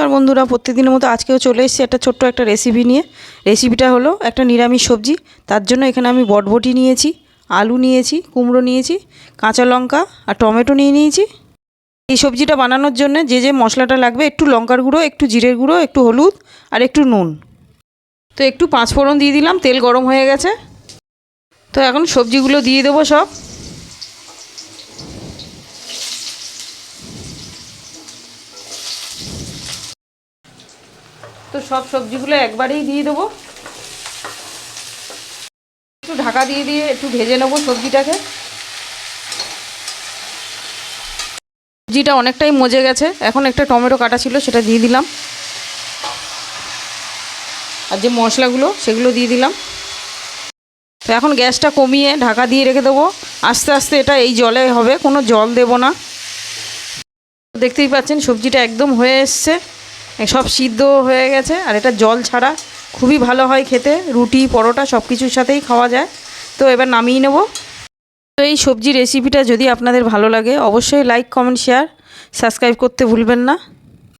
নমস্কার বন্ধুরা, প্রত্যেকদিনের মতো আজকেও চলে এসেছি একটা ছোট্ট একটা রেসিপি নিয়ে। রেসিপিটা হলো একটা নিরামিষ সবজি। তার জন্য এখানে আমি বটবটি নিয়েছি, আলু নিয়েছি, কুমড়ো নিয়েছি, কাঁচা লঙ্কা আর টমেটো নিয়ে নিয়েছি। এই সবজিটা বানানোর জন্য যে যে মশলাটা লাগবে, একটু লঙ্কার গুঁড়ো, একটু জিরের গুঁড়ো, একটু হলুদ আর একটু নুন। তো একটু পাঁচ ফোড়ন দিয়ে দিলাম, তেল গরম হয়ে গেছে। তো এখন সবজিগুলো দিয়ে দেবো সব। তো সব সবজিগুলো একবারেই দিয়ে দেবো। একটু ঢাকা দিয়ে দিয়ে একটু ভেজে নেব সবজিটাকে। সবজিটা অনেকটাই মজে গেছে। এখন একটা টমেটো কাটা ছিল, সেটা দিয়ে দিলাম। আর যে মশলাগুলো, সেগুলো দিয়ে দিলাম। তো এখন গ্যাসটা কমিয়ে ঢাকা দিয়ে রেখে দেবো। আস্তে আস্তে এটা এই জলে হবে, কোনো জল দেব না। দেখতেই পাচ্ছেন সবজিটা একদম হয়ে এসছে। সব সিদ্ধ হয়ে গেছে, আর এটা জল ছাড়া খুবই ভালো হয় খেতে। রুটি, পরোটা সব কিছুর সাথেই খাওয়া যায়। তো এবার নামিয়ে নেব। তো এই সবজি রেসিপিটা যদি আপনাদের ভালো লাগে, অবশ্যই লাইক কমেন্ট শেয়ার সাবস্ক্রাইব করতে ভুলবেন না।